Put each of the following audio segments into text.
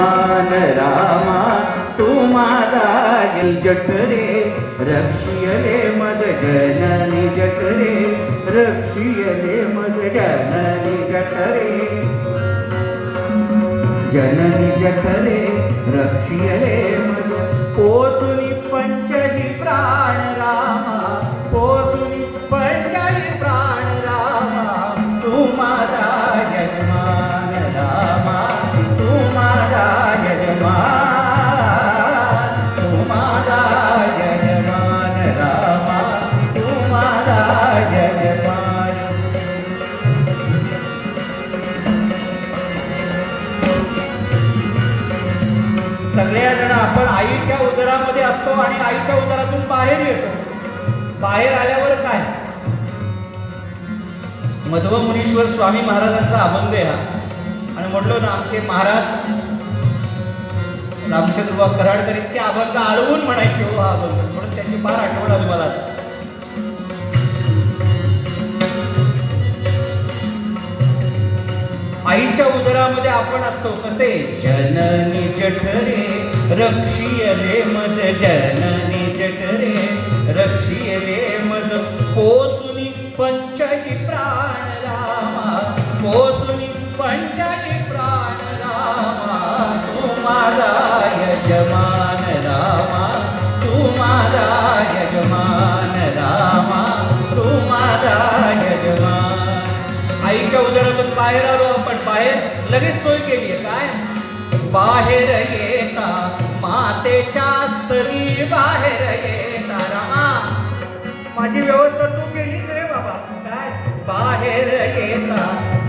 मान रामा तुम्हाला जठरे रक्षियले मज जननी जठरे रक्षियले मज जननी जठरे. जननी जठरे रक्षियले मज पोसुनी पंच असतो आणि आईच्या उदरातून बाहेर येतो. बाहेर आल्यावर काय? मध्व मुनीश्वर स्वामी महाराजांचा अभंग आहे हा. आणि म्हटलो ना आमचे महाराज रामचंद्र कराडकर इतके अभंग आळवून म्हणायचे हो हा अभंग. म्हणून त्यांची फार आठवण आली मला. आईच्या उदरामध्ये आपण असतो कसे? जननी जठरे रक्षियले मज जननी जठरे रक्षियले मज. कोसुनी पंचही प्राण रामा कोसुनी पंचही प्राण रामा. तू माझा यजमान रामा तू माझा यजमान आईच्या उदरातून बाहेर आलो आपण बाहेर लगेच सोय केली आहे. काय? बाहेर येता मातेच्या स्तरी बाहेर येता रामा. माझी व्यवस्था तू केलीच रे बाबा. काय? बाहेर येता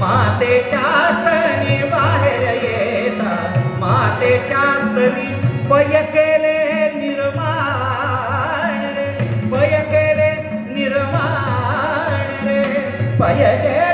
मातेच्या स्तरी बाहेर येता. मातेच्या स्तरी पय केले निर्माण रे. पय केले निर्माण रे. पय केले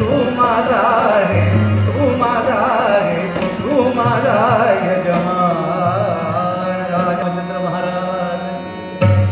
तू माझा